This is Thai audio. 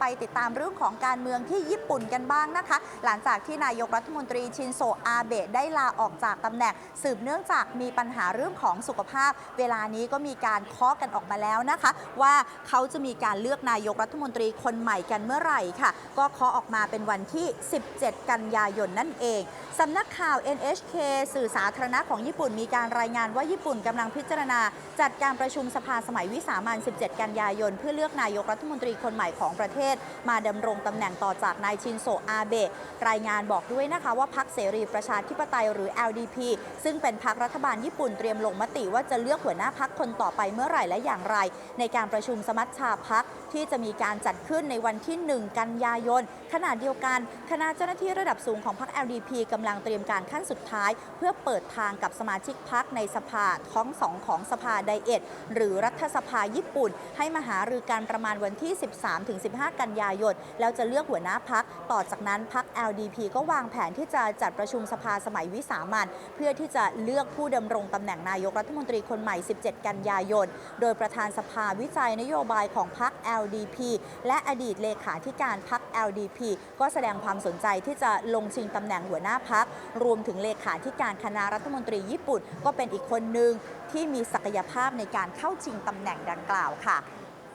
ไปติดตามเรื่องของการเมืองที่ญี่ปุ่นกันบ้างนะคะ หลังจากที่นายกรัฐมนตรีชินโซอาเบะได้ลาออกจากตำแหน่ง สืบเนื่องจากมีปัญหาเรื่องของสุขภาพ เวลานี้ก็มีการเคาะกันออกมาแล้วนะคะ ว่าเขาจะมีการเลือกนายกรัฐมนตรีคนใหม่กันเมื่อไหร่ค่ะ ก็เคาะออกมาเป็นวันที่ 17 กันยายนนั่นเองสำนักข่าว NHK สื่อสาธารณะของญี่ปุ่นมีการรายงานว่าญี่ปุ่นกำลังพิจารณา จัดการประชุมสภาสมัยวิสามัน 17 กันยายน เพื่อเลือกนายกรัฐมนตรีคนใหม่ของประเทศมาดำรงตำแหน่งต่อจากนายชินโซอาเบะรายงานบอกด้วยนะคะว่าพรรคเสรีประชาธิปไตยหรือ LDP ซึ่งเป็นพรรครัฐบาลญี่ปุ่นเตรียมลงมติว่าจะเลือกหัวหน้าพรรคนต่อไปเมื่อไหร่และอย่างไร ในการประชุมสมัชชาพรรคที่จะมีการจัดขึ้นในวันที่ 1 กันยายนขณะเดียวกันคณะเจ้าหน้าที่ระดับสูงของพรรค LDP กำลังเตรียมการขั้นสุดท้าย เพื่อเปิดทางกับสมาชิกพรรคในสภาท้องสองของสภาไดเอทหรือรัฐสภาญี่ปุ่น ให้มาหารือกันประมาณวันที่ 13-15กันยายนแล้วจะเลือกหัวหน้าพัก ต่อจากนั้นพัก LDP ก็วางแผนที่จะจัดประชุมสภาสมัยวิสามันเพื่อที่จะเลือกผู้ดำรงตำแหน่งนายกรัฐมนตรีคนใหม่ 17 กันยายน โดยประธานสภาวิจัยนโยบายของพัก LDP และอดีตเลขาธิการพัก LDP ก็แสดงความสนใจที่จะลงชิงตำแหน่งหัวหน้าพัก รวมถึงเลขาธิการคณะรัฐมนตรีญี่ปุ่น ก็เป็นอีกคนหนึ่งที่มีศักยภาพในการเข้าชิงตำแหน่งดังกล่าวค่ะ